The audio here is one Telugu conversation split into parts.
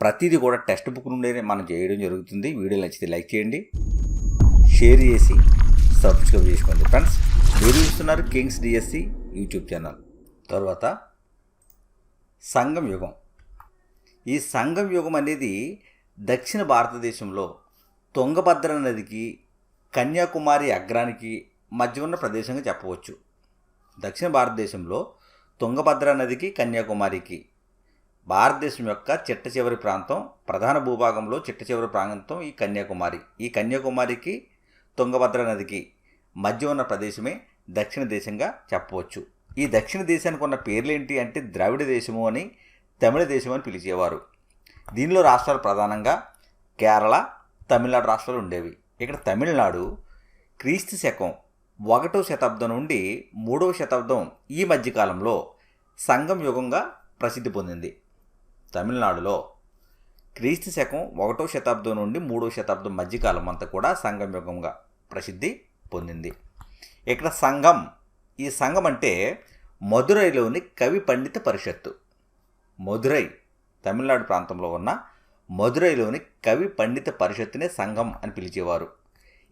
ప్రతిదీ కూడా టెక్స్ట్ బుక్ నుండే మనం చేయడం జరుగుతుంది. వీడియో నచ్చితే లైక్ చేయండి. షేర్ చేసి సబ్స్క్రైబ్ చేసుకోండి ఫ్రెండ్స్. మీరు చూస్తున్నారు కింగ్స్ డిఎస్సి యూట్యూబ్ ఛానల్. తర్వాత సంఘం యుగం. ఈ సంఘం యుగం అనేది దక్షిణ భారతదేశంలో తుంగభద్ర నదికి కన్యాకుమారి అగ్రానికి మధ్య ఉన్న ప్రదేశంగా చెప్పవచ్చు. దక్షిణ భారతదేశంలో తుంగభద్ర నదికి కన్యాకుమారికి భారతదేశం యొక్క చిట్ట చివరి ప్రాంతం ప్రధాన భూభాగంలో చిట్ట చివరి ప్రాంతం ఈ కన్యాకుమారి. ఈ కన్యాకుమారికి తుంగభద్ర నదికి మధ్య ఉన్న ప్రదేశమే దక్షిణ దేశంగా చెప్పవచ్చు. ఈ దక్షిణ దేశానికి ఉన్న పేర్లేంటి అంటే ద్రావిడ దేశము అని తమిళ దేశం అని పిలిచేవారు. దీనిలో రాష్ట్రాలు ప్రధానంగా కేరళ తమిళనాడు రాష్ట్రాలు ఉండేవి. ఇక్కడ తమిళనాడు క్రీస్తు శకం ఒకటో శతాబ్దం నుండి మూడవ శతాబ్దం ఈ మధ్యకాలంలో సంగం యుగంగా ప్రసిద్ధి పొందింది. తమిళనాడులో క్రీస్తు శకం ఒకటో శతాబ్దం నుండి మూడో శతాబ్దం మధ్యకాలం అంతా కూడా సంఘం యుగంగా ప్రసిద్ధి పొందింది. ఇక్కడ సంఘం ఈ సంఘం అంటే మధురైలోని కవి పండిత పరిషత్తు. మదురై తమిళనాడు ప్రాంతంలో ఉన్న మదురైలోని కవి పండిత పరిషత్తునే సంఘం అని పిలిచేవారు.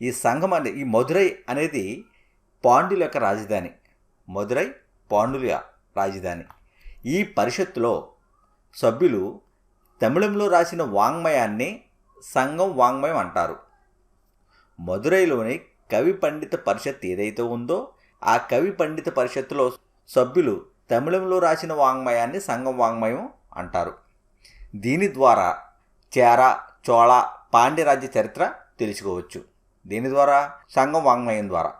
ఈ సంఘం అనే ఈ మధురై అనేది పాండ్యుల యొక్క రాజధాని. మదురై పాండుల రాజధాని. ఈ పరిషత్తులో సభ్యులు తమిళంలో రాసిన వాంగ్మయాన్ని సంఘం వాంగ్మయం అంటారు. మదురైలోని కవి పండిత పరిషత్ ఏదైతే ఉందో ఆ కవి పండిత పరిషత్తులో సభ్యులు తమిళంలో రాసిన వాంగ్మయాన్ని సంఘం వాంగ్మయం అంటారు. దీని ద్వారా చేర చోళ పాండ్యరాజ్య చరిత్ర తెలుసుకోవచ్చు. దీని ద్వారా? సంఘం వాంగ్మయం ద్వారా.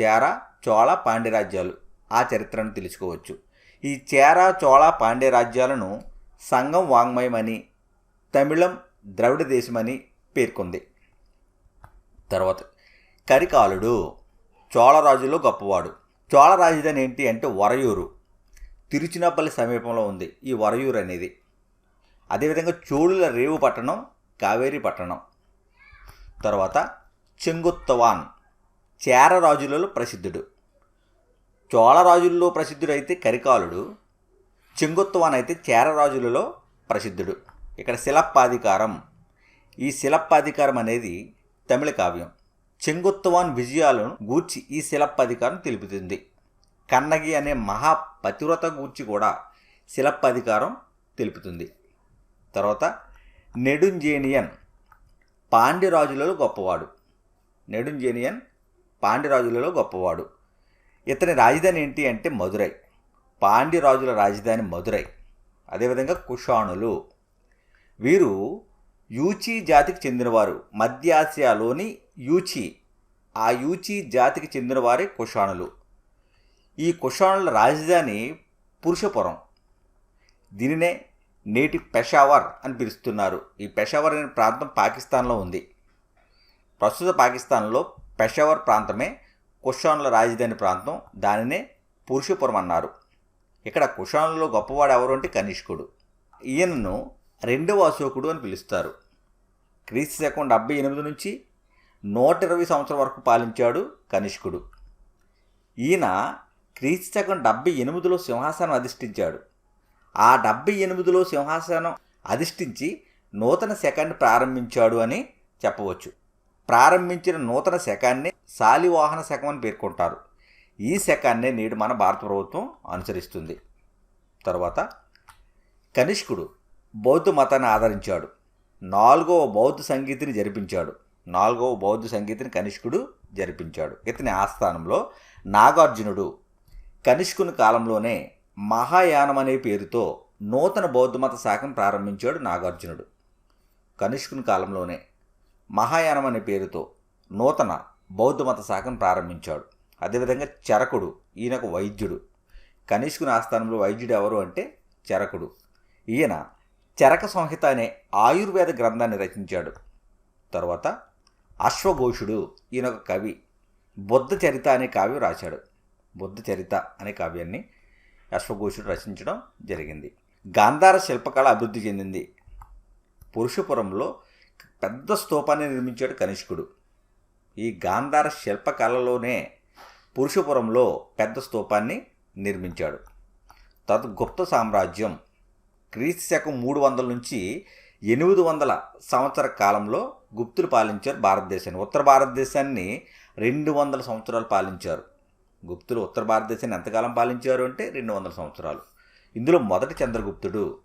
చేర చోళ పాండ్యరాజ్యాలు ఆ చరిత్రను తెలుసుకోవచ్చు. ఈ చేర చోళ పాండ్య రాజ్యాలను సంఘం వాంగ్మయమని తమిళం ద్రవిడ దేశమని పేర్కొంది. తర్వాత కరికాలుడు చోళరాజులో గొప్పవాడు. చోళ రాజధాని ఏంటి అంటే వరయూరు. తిరుచినాపల్లి సమీపంలో ఉంది ఈ వరయూరు అనేది. అదేవిధంగా చోళుల రేవు పట్టణం కావేరి పట్టణం. తర్వాత చెంగుత్తవాన్ చేర రాజులలో ప్రసిద్ధుడు. చోళరాజుల్లో ప్రసిద్ధుడైతే కరికాలుడు. చెంగుత్తవాన్ అయితే చేర రాజులలో ప్రసిద్ధుడు. ఇక్కడ శిలప్పాధికారం. ఈ శిలప్పాధికారం అనేది తమిళ కావ్యం. చెంగుత్తవాన్ విజయాలను గూర్చి ఈ శిలప్పాధికారం తెలుపుతుంది. కన్నగి అనే మహా పతివ్రత గూర్చి కూడా శిలప్పాధికారం తెలుపుతుంది. తర్వాత నెడుంజేనియన్ పాండ్యరాజులలో గొప్పవాడు. నెడుంజేనియన్ పాండ్యరాజులలో గొప్పవాడు. ఇతని రాజధాని ఏంటి అంటే మదురై పాండ్యరాజుల రాజధాని మధురై. అదేవిధంగా కుషాణులు. వీరు యూచి జాతికి చెందినవారు. మధ్య ఆసియాలోని యూచి. ఆ యూచి జాతికి చెందినవారే కుషాణులు. ఈ కుషాణుల రాజధాని పురుషపురం. దీనినే నేటి పెషావర్ అని పిలుస్తున్నారు. ఈ పెషావర్ అనే ప్రాంతం పాకిస్తాన్లో ఉంది. ప్రస్తుత పాకిస్తాన్లో పెషావర్ ప్రాంతమే కుషానుల రాజధాని ప్రాంతం. దానినే పురుషపురం అన్నారు. ఇక్కడ కుషానులో గొప్పవాడు ఎవరు అంటే కనిష్కుడు. ఈయనను రెండవ అశోకుడు అని పిలుస్తారు. క్రీస్తు శకం డెబ్బై ఎనిమిది నుంచి నూట ఇరవై సంవత్సరం వరకు పాలించాడు కనిష్కుడు. ఈయన క్రీస్తు శకం డెబ్బై ఎనిమిదిలో సింహాసనం అధిష్ఠించాడు. ఆ డెబ్బై ఎనిమిదిలో సింహాసనం అధిష్ఠించి నూతన శకాన్ని ప్రారంభించాడు అని చెప్పవచ్చు. ప్రారంభించిన నూతన శకాన్ని శాలివాహన శకం అని పేర్కొంటారు. ఈ శకాన్నే నేడు మన భారత ప్రభుత్వం అనుసరిస్తుంది. తర్వాత కనిష్కుడు బౌద్ధ మతాన్ని ఆదరించాడు. నాలుగవ బౌద్ధ సంగీతిని జరిపించాడు. నాలుగవ బౌద్ధ సంగీతిని కనిష్కుడు జరిపించాడు. ఇతని ఆస్థానంలో నాగార్జునుడు కనిష్కుని కాలంలోనే మహాయానం అనే పేరుతో నూతన బౌద్ధమత శాఖను ప్రారంభించాడు నాగార్జునుడు. కనిష్కుని కాలంలోనే మహాయానం అనే పేరుతో నూతన బౌద్ధమత శాఖను ప్రారంభించాడు. అదేవిధంగా చరకుడు ఈయన ఒక వైద్యుడు. కనిష్కుని ఆస్థానంలో వైద్యుడు ఎవరు అంటే చరకుడు. ఈయన చరక సంహిత అనే ఆయుర్వేద గ్రంథాన్ని రచించాడు. తర్వాత అశ్వఘోషుడు ఈయన ఒక కవి. బుద్ధ చరిత అనే కావ్యం రాశాడు. బుద్ధ చరిత అనే కావ్యాన్ని అశ్వఘోషుడు రచించడం జరిగింది. గాంధార శిల్పకళ అభివృద్ధి చెందింది. పురుషపురంలో పెద్ద స్తూపాన్ని నిర్మించాడు కనిష్కుడు. ఈ గాంధార శిల్పకళలోనే పురుషపురంలో పెద్ద స్తూపాన్ని నిర్మించాడు. తద్గుప్త సామ్రాజ్యం క్రీస్తు శకం మూడు వందల నుంచి ఎనిమిది వందల సంవత్సర కాలంలో గుప్తులు పాలించారు భారతదేశాన్ని. ఉత్తర భారతదేశాన్ని రెండు వందల సంవత్సరాలు పాలించారు. గుప్తులు ఉత్తర భారతదేశాన్ని ఎంతకాలం పాలించారు అంటే రెండు వందల సంవత్సరాలు. ఇందులో మొదటి చంద్రగుప్తుడు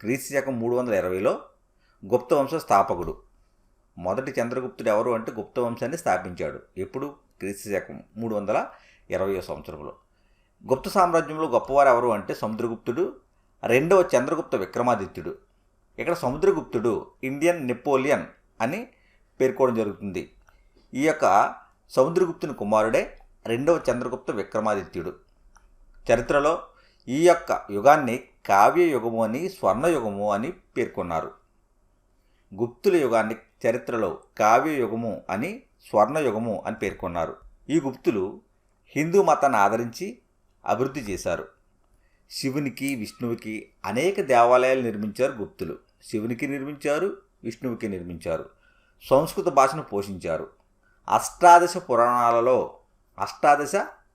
క్రీస్తు శకం మూడు వందల ఇరవైలో గుప్త వంశ స్థాపకుడు. మొదటి చంద్రగుప్తుడు ఎవరు అంటే గుప్త వంశాన్ని స్థాపించాడు. ఎప్పుడు? క్రీస్తు శకం మూడు వందల ఇరవై సంవత్సరంలో. గుప్త సామ్రాజ్యంలో గొప్పవారు ఎవరు అంటే సముద్రగుప్తుడు రెండవ చంద్రగుప్త విక్రమాదిత్యుడు. ఇక్కడ సముద్రగుప్తుడు ఇండియన్ నెపోలియన్ అని పేర్కోవడం జరుగుతుంది. ఈ యొక్క సముద్రగుప్తుని కుమారుడే రెండవ చంద్రగుప్త విక్రమాదిత్యుడు. చరిత్రలో ఈ యొక్క యుగాన్ని కావ్య యుగము అని స్వర్ణయుగము అని పేర్కొన్నారు. గుప్తుల యుగాన్ని చరిత్రలో కావ్య యుగము అని స్వర్ణయుగము అని పేర్కొన్నారు. ఈ గుప్తులు హిందూ మతాన్ని ఆదరించి అభివృద్ధి చేశారు. శివునికి విష్ణువుకి అనేక దేవాలయాలు నిర్మించారు గుప్తులు. శివునికి నిర్మించారు విష్ణువుకి నిర్మించారు. సంస్కృత భాషను పోషించారు. అష్టాదశ పురాణాలలో అష్టాదశ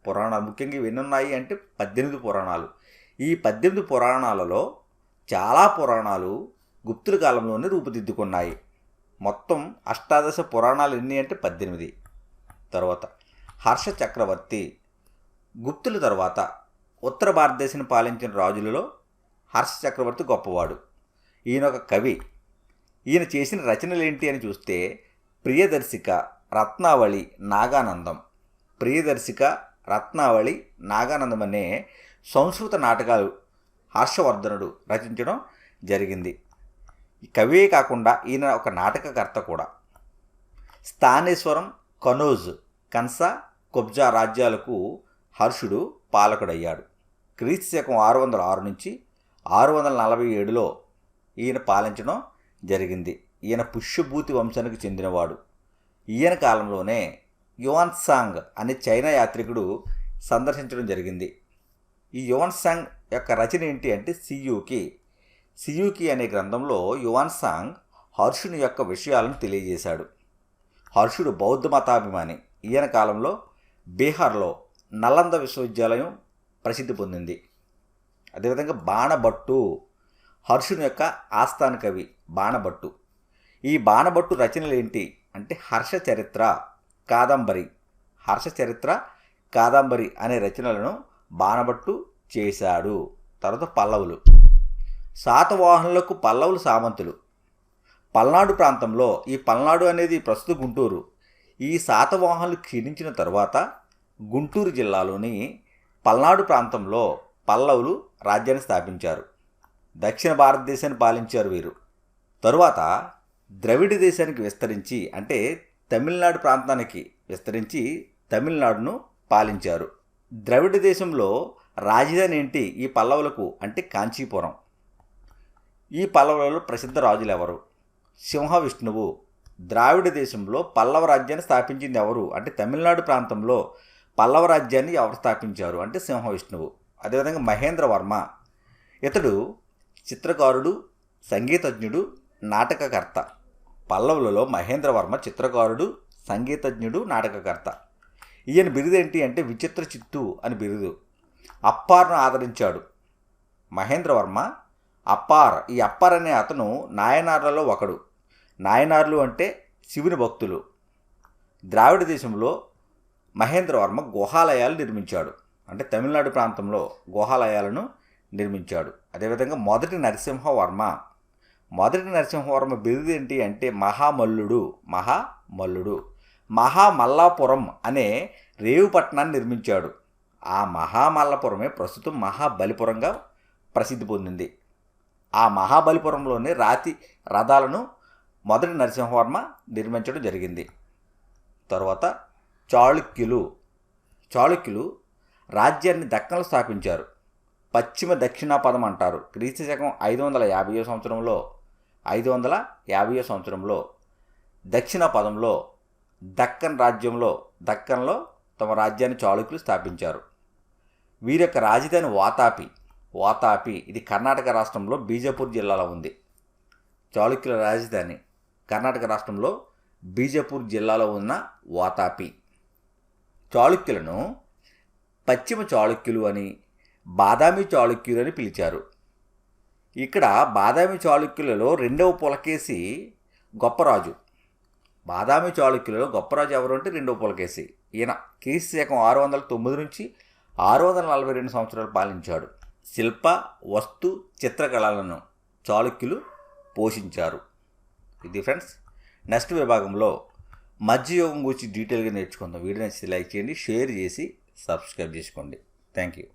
పురాణాలు ముఖ్యంగా ఇవి ఉన్నాయి అంటే పద్దెనిమిది పురాణాలు. ఈ పద్దెనిమిది పురాణాలలో చాలా పురాణాలు గుప్తుల కాలంలోనే రూపుదిద్దుకున్నాయి. మొత్తం అష్టాదశ పురాణాలు ఎన్ని అంటే పద్దెనిమిది. తర్వాత హర్ష చక్రవర్తి గుప్తుల తర్వాత ఉత్తర భారతదేశాన్ని పాలించిన రాజులలో హర్ష చక్రవర్తి గొప్పవాడు. ఈయన ఒక కవి. ఈయన చేసిన రచనలు ఏంటి అని చూస్తే ప్రియదర్శిక రత్నావళి నాగానందం. ప్రియదర్శిక రత్నావళి నాగానందం అనే సంస్కృత నాటకాలు హర్షవర్ధనుడు రచించడం జరిగింది. కవే కాకుండా ఈయన ఒక నాటకకర్త కూడా. స్థానేశ్వరం కనోజ్ కంస కుబ్జా రాజ్యాలకు హర్షుడు పాలకుడయ్యాడు. క్రీస్తు శకం ఆరు వందల ఆరు నుంచి ఆరు వందల నలభై ఏడులో ఈయన పాలించడం జరిగింది. ఈయన పుష్యభూతి వంశానికి చెందినవాడు. ఈయన కాలంలోనే యువన్ సాంగ్ అనే చైనా యాత్రికుడు సందర్శించడం జరిగింది. ఈ యువన్ సాంగ్ యొక్క రచన ఏంటి అంటే సియుకి సియూకి అనే గ్రంథంలో యువాన్ సాంగ్ హర్షుని యొక్క విషయాలను తెలియజేశాడు. హర్షుడు బౌద్ధ మతాభిమాని. ఈయన కాలంలో బీహార్లో నలంద విశ్వవిద్యాలయం ప్రసిద్ధి పొందింది. అదేవిధంగా బాణభట్టు హర్షుని యొక్క ఆస్థాన కవి బాణభట్టు. ఈ బాణభట్టు రచనలు ఏంటి అంటే హర్ష చరిత్ర కాదంబరి. హర్ష చరిత్ర కాదంబరి అనే రచనలను బాణభట్టు చేశాడు. తర్వాత పల్లవులు. శాతవాహనులకు పల్లవులు సామంతులు. పల్నాడు ప్రాంతంలో ఈ పల్నాడు అనేది ప్రస్తుత గుంటూరు. ఈ శాతవాహనులు క్షీణించిన తర్వాత గుంటూరు జిల్లాలోని పల్నాడు ప్రాంతంలో పల్లవులు రాజ్యాన్ని స్థాపించారు. దక్షిణ భారతదేశాన్ని పాలించారు వీరు. తరువాత ద్రవిడ దేశానికి విస్తరించి అంటే తమిళనాడు ప్రాంతానికి విస్తరించి తమిళనాడును పాలించారు. ద్రవిడ దేశంలో రాజధాని ఏంటి? ఈ పల్లవులకు అంటే కాంచీపురం. ఈ పల్లవులలో ప్రసిద్ధ రాజులు ఎవరు సింహ విష్ణువు. ద్రావిడ దేశంలో పల్లవ రాజ్యాన్ని స్థాపించింది ఎవరు? అంటే తమిళనాడు ప్రాంతంలో పల్లవ రాజ్యాన్ని ఎవరు స్థాపించారు? అంటే సింహ విష్ణువు. అదేవిధంగా మహేంద్రవర్మ ఇతడు చిత్రకారుడు సంగీతజ్ఞుడు నాటకకర్త. పల్లవులలో మహేంద్రవర్మ చిత్రకారుడు సంగీతజ్ఞుడు నాటకకర్త. ఈయన బిరుదు ఏంటి అంటే విచిత్ర చిత్తు అని బిరుదు. అప్పార్ను ఆదరించాడు. మహేంద్రవర్మ అప్పార్ ఈ అప్పార్ అనే అతను నాయనార్లలో ఒకడు. నాయనార్లు అంటే శివుని భక్తులు. ద్రావిడ దేశంలో మహేంద్రవర్మ గుహాలయాలు నిర్మించాడు. అంటే తమిళనాడు ప్రాంతంలో గుహాలయాలను నిర్మించాడు. అదేవిధంగా మొదటి నరసింహవర్మ. మొదటి నరసింహవర్మ బిరుదు ఏంటి అంటే మహామల్లుడు. మహామల్లుడు. మహామల్లాపురం అనే రేవు పట్టణాన్ని నిర్మించాడు. ఆ మహామల్లపురమే ప్రస్తుతం మహాబలిపురంగా ప్రసిద్ధి పొందింది. ఆ మహాబలిపురంలోనే రాతి రథాలను మొదటి నరసింహవర్మ నిర్మించడం జరిగింది. తర్వాత చాళుక్యులు చాళుక్యులు రాజ్యాన్ని దక్కనలు స్థాపించారు. పశ్చిమ దక్షిణ పదం అంటారు. క్రీస్తు శకం ఐదు వందల యాభై సంవత్సరంలో ఐదు వందల యాభైయో సంవత్సరంలో దక్షిణ పదంలో దక్కన్ రాజ్యంలో దక్కన్లో తమ రాజ్యాన్ని చాళుక్యులు స్థాపించారు. వీరి యొక్క రాజధాని వాతాపి వాతాపి. ఇది కర్ణాటక రాష్ట్రంలో బీజాపూర్ జిల్లాలో ఉంది. చాళుక్యుల రాజధాని కర్ణాటక రాష్ట్రంలో బీజాపూర్ జిల్లాలో ఉన్న వాతాపి. చాళుక్యులను పశ్చిమ చాళుక్యులు అని బాదామి చాళుక్యులు అని పిలిచారు. ఇక్కడ బాదామి చాళుక్యులలో రెండవ పులకేసి గొప్పరాజు. బాదామి చాళుక్యులలో గొప్పరాజు ఎవరు అంటే రెండవ పులకేసి ఈయన క్రీస్తు శకం ఆరు వందల తొమ్మిది నుంచి ఆరు వందల నలభై రెండు సంవత్సరాలు పాలించాడు. శిల్ప వస్తు చిత్రకళలను చాళుక్యులు పోషించారు. ఇది ఫ్రెండ్స్ నెక్స్ట్ విభాగంలో మధ్యయోగం గురించి డీటెయిల్గా నేర్చుకుందాం. వీడియో నచ్చితే లైక్ చేయండి షేర్ చేసి సబ్స్క్రైబ్ చేసుకోండి. Thank you